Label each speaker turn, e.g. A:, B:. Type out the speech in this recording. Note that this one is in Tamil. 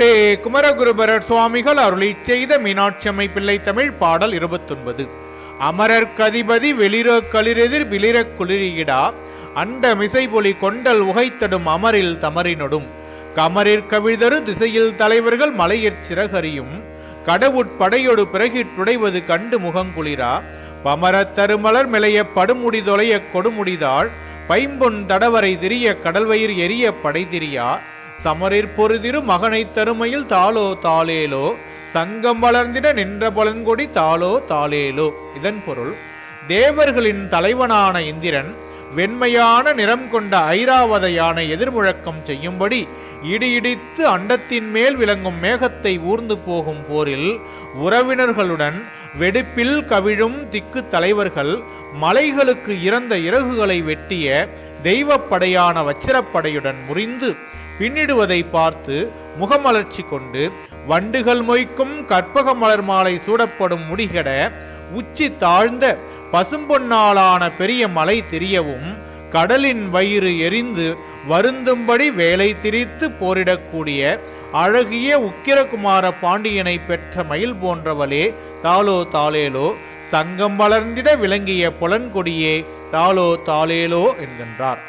A: முட்டே குமரகுருபரர் சுவாமிகள் அருளி செய்த மீனாட்சியம்மை பிள்ளை தமிழ் பாடல் இருபத்தொன்பது. அமரர் கதிபதி வெளிர களிரெதிர் விளிர குளிரியிடா அண்ட மிசைபொலி கொண்டல் உகைத்தடும் அமரில் தமரினொடும். கமரிற் கவிழ்தரு திசையில் தலைவர்கள் மலையிற் சிறகரியும் கடவுட்படையொடு பிறகிற்றுடைவது கண்டு முகங்குளிரா பமரத் தருமலர் மிளைய படுமுடி தொலைய கொடுமுடிதாள் பைம்பொன் தடவரை திரிய கடல்வயிர் எரிய படைதிரியா சமரிற் பொருதிரு மகனைத் தருமையில் தாளோ தாளேலோ சங்கம் வளர்ந்திட நின்ற பழங்கொடி தாளோ தாளேலோ. இதன் பொருள் தேவர்களின் தலைவனான இந்திரன் வெண்மையான நிறம் கொண்ட ஐராவத யானை எதிர்முழக்கம் செய்யும்படி இடி இடித்து அண்டத்தின் மேல் விளங்கும் மேகத்தை ஊர்ந்து போகும் போரில் உறவினர்களுடன் வெடிப்பில் கவிழும் திக்கு தலைவர்கள் மலைகளுக்கு இறந்த இறகுகளை வெட்டிய தெய்வப்படையான வச்சிரப்படையுடன் முறிந்து பின்னிடுவதை பார்த்து முகமலர்ச்சி கொண்டு வண்டுகள் மொய்க்கும் கற்பக மலர் மாலை சூடப்படும் முடிகட உச்சி தாழ்ந்த பசும்பொன்னாலான பெரிய மலை தெரியவும் கடலின் வயிறு எரிந்து வருந்தும்படி வேலை திரித்து போரிடக்கூடிய அழகிய உக்கிரகுமார பாண்டியனை பெற்ற மயில் போன்றவளே தாலோ தாளேலோ சங்கம் வளர்ந்திட விளங்கிய புலன்கொடியே தாளோ தாளேலோ என்கின்றார்.